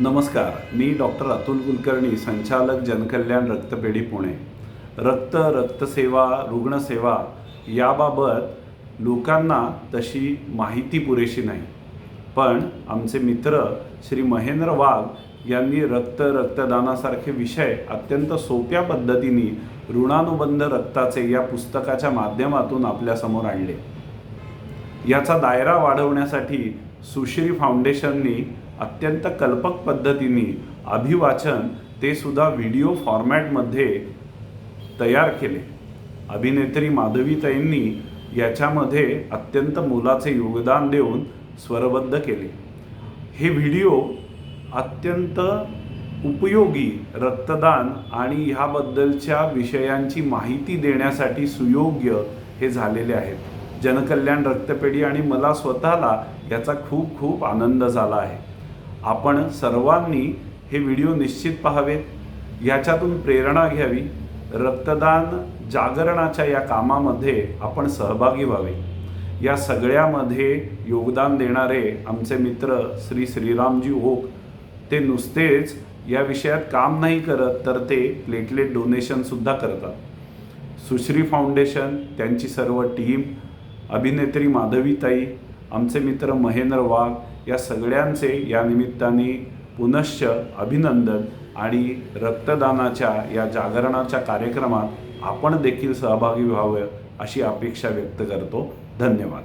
नमस्कार मी डॉक्टर अतुल कुलकर्णी संचालक जनकल्याण रक्तपेढी पुणे. रक्त रक्तसेवा रुग्णसेवा याबाबत लोकांना तशी माहिती पुरेशी नाही. पण आमचे मित्र श्री महेंद्र वाघ यांनी रक्त रक्तदानासारखे विषय अत्यंत सोप्या पद्धतीने ऋणानुबंध रक्ताचे या पुस्तकाच्या माध्यमातून आपल्यासमोर आणले. याचा दायरा वाढवण्यासाठी सुश्री फाउंडेशननी अत्यंत कल्पक पद्धतीने अभिवाचन ते सुद्धा व्हिडिओ फॉर्मॅटमध्ये तयार केले. अभिनेत्री माधवीताईंनी याच्यामध्ये अत्यंत मोलाचे योगदान देऊन स्वरबद्ध केले. हे व्हिडिओ अत्यंत उपयोगी रक्तदान आणि ह्याबद्दलच्या विषयांची माहिती देण्यासाठी सुयोग्य हे झालेले आहेत. जनकल्याण रक्तपेढी आणि मला स्वतःला याचा खूप खूप आनंद झाला आहे. आपण सर्वांनी हे व्हिडिओ निश्चित पाहावेत याच्यातून प्रेरणा घ्यावी. रक्तदान जागरणाच्या या कामामध्ये आपण सहभागी व्हावे. या सगळ्यामध्ये योगदान देणारे आमचे मित्र श्री श्रीरामजी ओक ते नुसतेच या विषयात काम नाही करत तर ते प्लेटलेट डोनेशनसुद्धा करतात. सुश्री फाउंडेशन त्यांची सर्व टीम अभिनेत्री माधवीताई आमचे मित्र महेंद्र वाघ या सगळ्यांचे या निमित्ताने पुनश्च अभिनंदन आणि रक्तदानाच्या या जागरणाच्या कार्यक्रमात आपण देखील सहभागी व्हावं अशी अपेक्षा व्यक्त करतो. धन्यवाद.